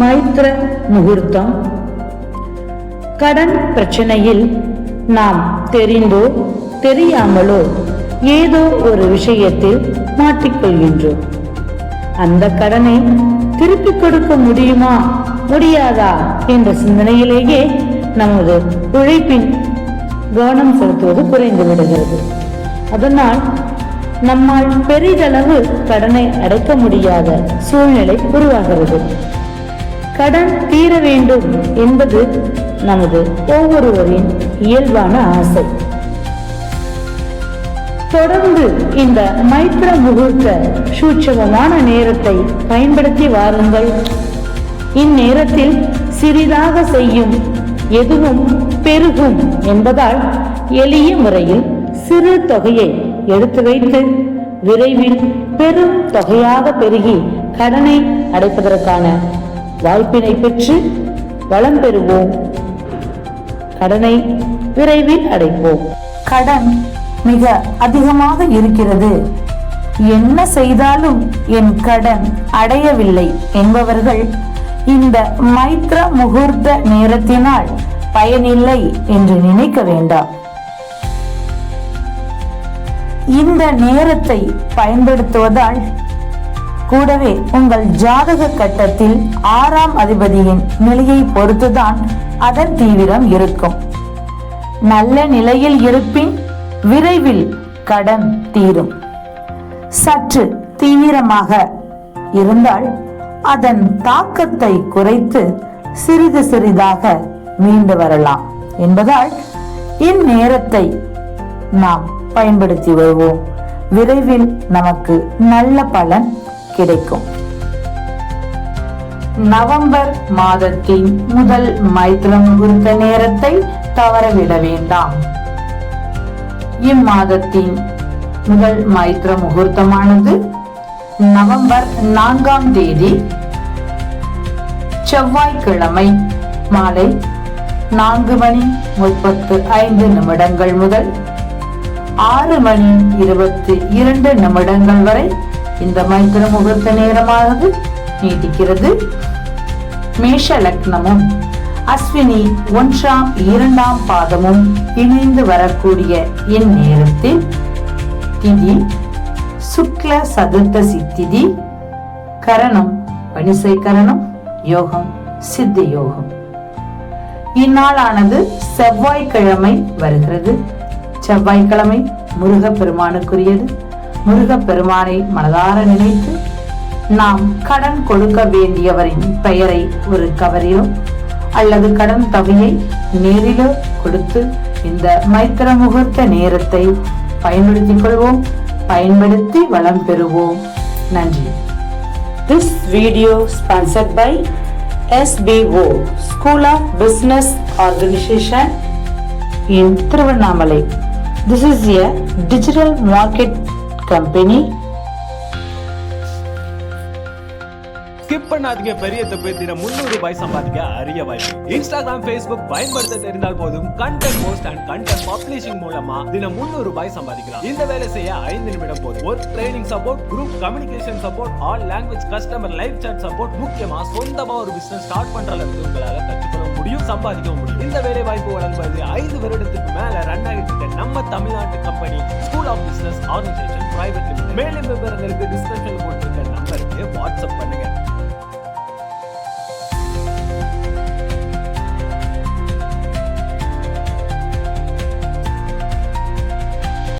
மைத்ர முகூர்த்தம். கடன் பிரச்சனையில் நாம் தெரிந்தோ தெரியாமலோ ஏதோ ஒரு விஷயத்தில் மாட்டிக்கொள்கின்றோம். அந்த கடனை திருப்பிக் கொடுக்க முடியுமா முடியாதா என்ற சிந்தனையிலேயே நமது உழைப்பின் கவனம் செலுத்துவது குறைந்து விடுகிறது அதனால் நம்மால் பெரிதளவு கடனை அடைக்க முடியாத சூழ்நிலை உருவாகிறது. கடன் தீர வேண்டும் என்பது நமது ஒவ்வொருவரின் இயல்பான ஆசை. தொடர்ந்து இந்த மைத்ர முகூர்த்த சூட்சமமான நேரத்தை பயன்படுத்தி வாருங்கள். இந்நேரத்தில் சிறிதாக செய்யும் எதுவும் பெருகும் என்பதால் எளிய முறையில் சிறு தொகையை எடுத்து வைத்து விரைவில் பெரும் தொகையாக பெருகி கடனை அடைப்பதற்கான வாய்ப்பினை பெற்று வளம் பெறுவோம். கடனை விரைவில் அடைப்போம். கடன் மிக அதிகமாக இருக்கிறது. என்ன செய்தாலும் என் கடன் அடையவில்லை என்பவர்கள் இந்த மைத்ர முகூர்த்த நேரத்தினால் பயனில்லை என்று நினைக்க வேண்டாம். இந்த நேரத்தை பயன்படுத்துவதால் கூடவே உங்கள் ஜாதக கட்டத்தில் ஆறாம் அதிபதியின் நிலையை பொறுத்துதான் அதன் தீவிரம் இருக்கும். நல்ல நிலையில் இருப்பின் விரைவில் கடன் தீரும். சற்று தீவிரமாக இருந்தால் அதன் தாக்கத்தை குறைத்து சிறிது சிறிதாக மீண்டு வரலாம் என்பதால் இந்நேரத்தை நாம் பயன்படுத்தி வருவோம். விரைவில் நமக்கு நல்ல பலன் கிடைக்கும். நவம்பர் மாதத்தின் முதல் மைத்திர முகூர்த்த நேரத்தை தவறவிட வேண்டாம். இம்மாதத்தின் முதல் மைத்திர முகூர்த்தமானது நவம்பர் நான்காம் தேதி செவ்வாய்க்கிழமை மாலை நான்கு மணி முப்பத்து ஐந்து நிமிடங்கள் முதல் ஆறு மணி இருபத்தி இரண்டு நிமிடங்கள் வரை இந்த மைத்திர முகூர்த்த நேரமானது நீடிக்கிறது. மேஷ லக்னமும் அஸ்வினி ஒன்றாம் இரண்டாம் பாதமும் இணைந்து வரக்கூடிய இந்நேரத்தில் திதி சுக்ல சதுர்த்தசி திதி கரணம் பனிசை கரணம் யோகம் சித்த யோகம் இந்நாளானது செவ்வாய்க்கிழமை வருகிறது. செவ்வாய்க்கிழமை முருகப் பெருமானுக்குரியது முருகப் பெருமானை மனதார நினைத்து நாம் கடன் கொடுக்க வேண்டியவரின் பெயரை ஒரு கவரிலோ அல்லது கடன் தொகையை நேரிலோ கொடுத்து இந்த மைத்திர முகூர்த்த நேரத்தை பயன்படுத்திக் கொள்வோம். பயன்படுத்தி வளம் பெறுவோம். நன்றி. This video sponsored by SBO School of Business Organization. In Tiruvannamalai. This is a digital market company skip பண்ணாதீங்க பெரிய தப்பு தினம் முன்னூறு ரூபாய் சம்பாதிக்க அரிய வாய்ப்பு. இன்ஸ்டாகிராம் ஃபேஸ்புக் பயன்படுத்த தெரிந்தால் போதும் content post and content publishing மூலமா தினம் முன்னூறு ரூபாய் சம்பாதிக்கலாம். இந்த வேலை செய்ய ஐந்து நிமிடம் போதும். Work training support group communication support all language customer live chat support முக்கியமா சொந்தமா ஒரு பிசினஸ் ஸ்டார்ட் பண்ற அளவுக்கு உங்களால கற்றுக்கொள்ள முடியும் சம்பாதிக்கவும் முடியும். இந்த வேலை வாய்ப்பு வழங்குவது ஐந்து வருடத்துக்கு மேல ரன் ஆகிட்டு நம்ம தமிழ்நாட்டு company school of business organisation private limited மேலும் விவரங்களுக்கு டிஸ்கிரிப்ஷன் போட்டிருக்க நம்பருக்கு வாட்ஸ்அப் பண்ணுங்க.